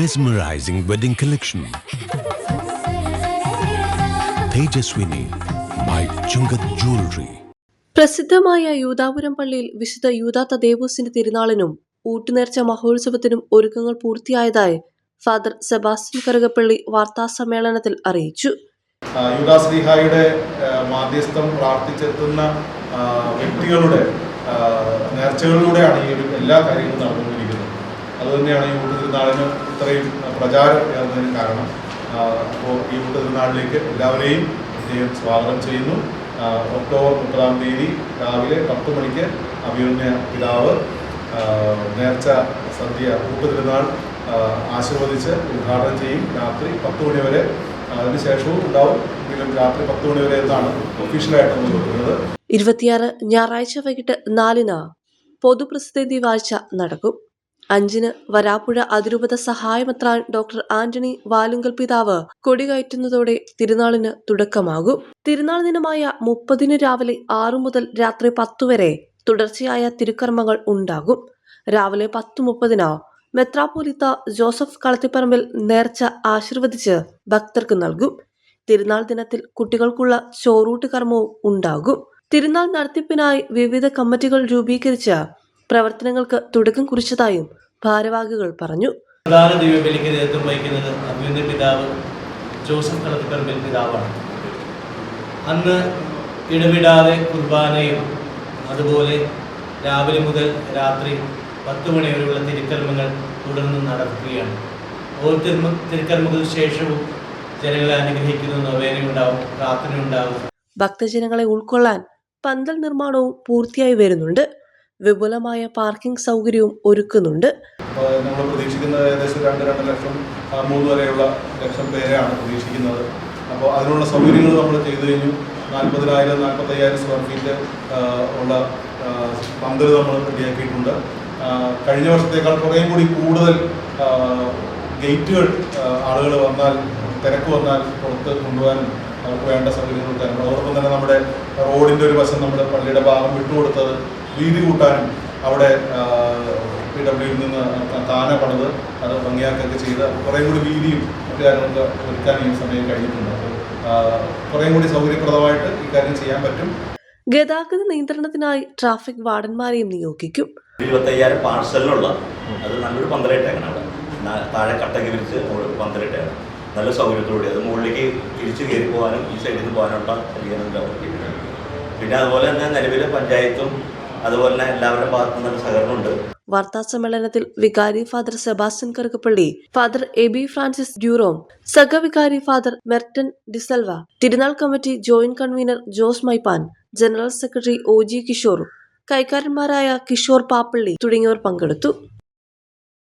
mesmerizing wedding collection. Tejaswini by Chungat Jewelry. പ്രസിദ്ധമായ യൂദാപുരം പള്ളിയിൽ വിശുദ്ധ യൂതാത്ത തദേവൂസിന്റെ തിരുനാളിനും ഊട്ടുനേർച്ച മഹോത്സവത്തിനും ഒരുക്കങ്ങൾ പൂർത്തിയായതായി ഫാദർ സെബാസ്റ്റ്യൻ കറുകപ്പള്ളി വാർത്താ സമ്മേളനത്തിൽ അറിയിച്ചു യുദാശ്രീഹായുടെ മാധ്യസ്ഥം പ്രാർത്ഥിച്ചെത്തുന്ന വ്യക്തികളുടെ നേർച്ചകളിലൂടെയാണ് ഈ ഒരു എല്ലാ കാര്യങ്ങളും നടന്നുകൊണ്ടിരിക്കുന്നത് അതുതന്നെയാണ് ഈ ഊട്ട് തിരുനാളിന് ഇത്രയും പ്രചാരം ഏറുന്നതിന് കാരണം. അപ്പോൾ ഈ ഊട്ട് തിരുനാളിലേക്ക് എല്ലാവരെയും പ്രത്യേകം സ്വാഗതം ചെയ്യുന്നു. ഒക്ടോബർ മുപ്പതാം തീയതി രാവിലെ പത്ത് മണിക്ക് അഭിമന്യ പിതാവ് നേർച്ച സദ്യ ഊട്ട് തിരുനാൾ ആശീർവദിച്ച് ഉദ്ഘാടനം ചെയ്യും. രാത്രി പത്ത് മണി വരെ അതിനുശേഷവും ഉണ്ടാവും. എങ്കിലും രാത്രി പത്ത് മണി എന്നാണ് ഒഫീഷ്യലായിട്ട് നമ്മൾ കൊടുക്കുന്നത്. ഇരുപത്തിയാറ് ഞായറാഴ്ച വൈകിട്ട് നാലിന് പൊതുപ്രസിദ്ധി വാഴ്ച നടക്കും. അഞ്ചിന് വരാപ്പുഴ അതിരൂപത സഹായമെത്രാൻ ഡോക്ടർ ആന്റണി വാലുങ്കൽ പിതാവ് കൊടികയറ്റുന്നതോടെ തിരുനാളിന് തുടക്കമാകും. തിരുനാൾ ദിനമായ മുപ്പതിന് രാവിലെ ആറു മുതൽ രാത്രി പത്തു വരെ തുടർച്ചയായ തിരുക്കർമ്മങ്ങൾ ഉണ്ടാകും. രാവിലെ പത്ത് മുപ്പതിന് മെത്രാപോലിത്ത ജോസഫ് കളത്തിപ്പറമ്പിൽ നേർച്ച ആശീർവദിച്ച് ഭക്തർക്ക് നൽകും. തിരുനാൾ ദിനത്തിൽ കുട്ടികൾക്കുള്ള ചോറൂട്ട് കർമ്മവും ഉണ്ടാകും. തിരുനാൾ നടത്തിപ്പിനായി വിവിധ കമ്മിറ്റികൾ രൂപീകരിച്ച് പ്രവർത്തനങ്ങൾക്ക് തുടക്കം കുറിച്ചതായും ഭാരവാഹികൾ പറഞ്ഞു. പ്രധാന ദൈവബലിക്ക് നേതൃത്വം വഹിക്കുന്നത് അഭിനന്ദ പിതാവ് ജോസഫ് കളത്തിപ്പറമ്പിൽ പിതാവാണ്. അന്ന് ഇടവിടാതെ കുർബാനയും അതുപോലെ രാവിലെ മുതൽ രാത്രി പത്ത് മണി വരെയുള്ള തിരുക്കർമ്മങ്ങൾ തുടർന്ന് നടക്കുകയാണ്. ഓരോ തിരുമ തിരുക്കർമ്മങ്ങൾക്ക് ശേഷവും ജനങ്ങളെ അനുഗ്രഹിക്കുന്ന നൊവേനയുണ്ടാവും പ്രാർത്ഥനയുണ്ടാവും. ഭക്തജനങ്ങളെ ഉൾക്കൊള്ളാൻ പന്തൽ നിർമ്മാണവും പൂർത്തിയായി വരുന്നുണ്ട്. വിപുലമായ പാർക്കിംഗ് സൗകര്യവും ഒരുക്കുന്നുണ്ട്. നമ്മൾ പ്രതീക്ഷിക്കുന്നത് ഏകദേശം രണ്ട് രണ്ട് ലക്ഷം മൂന്ന് വരെയുള്ള ലക്ഷം പേരെയാണ് പ്രതീക്ഷിക്കുന്നത്. അപ്പോൾ അതിനുള്ള സൗകര്യങ്ങൾ നമ്മൾ ചെയ്തു കഴിഞ്ഞു. നാൽപ്പതിനായിരം നാൽപ്പത്തയ്യായിരം സ്ക്വയർ ഫീറ്റ് ഉള്ള പന്തൽ നമ്മൾ റെഡിയാക്കിയിട്ടുണ്ട്. കഴിഞ്ഞ വർഷത്തേക്കാൾ കുറേ കൂടി കൂടുതൽ ഗേറ്റുകൾ ആളുകൾ വന്നാൽ തിരക്ക് വന്നാൽ പുറത്ത് കൊണ്ടുപോകാനും അവർക്ക് വേണ്ട സൗകര്യങ്ങൾ തരണം അതോടൊപ്പം തന്നെ നമ്മുടെ റോഡിന്റെ ഒരു വശം നമ്മുടെ പള്ളിയുടെ ഭാഗം വിട്ടുകൊടുത്തത് വീതി കൂട്ടാനും അവിടെ പി ഡബ്ല്യുവിൽ നിന്ന് താന പണിത് അത് ഭംഗിയാക്കൊക്കെ ചെയ്ത് കുറേ കൂടി വീതിയും മറ്റു കാര്യങ്ങളൊക്കെ ഒരുക്കാൻ ഈ സമയം കഴിഞ്ഞിട്ടുണ്ട്. കുറേ കൂടി സൗകര്യപ്രദമായിട്ട് ഈ കാര്യം ചെയ്യാൻ പറ്റും. ഗതാഗത നിയന്ത്രണത്തിനായി ട്രാഫിക് വാർഡന്മാരെയും നിയോഗിക്കും. ഇരുപത്തയ്യായിരം പാർസലിനുള്ള അത് നല്ലൊരു പന്തലിട്ടേക്കണം അവിടെ. താഴെ കട്ടക്ക് വിരിച്ച് പന്തലിട്ടേക്കണം. നല്ല സൗകര്യത്തോടെ അത് മുകളിലേക്ക് തിരിച്ച് കയറി പോകാനും ഈ സൈഡിൽ നിന്ന് പോകാനുള്ള പിന്നെ അതുപോലെ തന്നെ നിലവിലെ പഞ്ചായത്തും അതുപോലെ എല്ലാവരുടെ ഭാഗത്തു നിന്ന് നല്ല സഹകരണമുണ്ട്. വാർത്താ സമ്മേളനത്തിൽ വികാരി father Sebastian Karukappally father A B Francis Durom സഹവികാരി father Merton D'Silva Thirunal committee joint convener Jose Maippan general secretary O G Kishore കൈക്കാരന്മാരായ Kishore പാപ്പള്ളി തുടങ്ങിയവർ പങ്കെടുത്തു.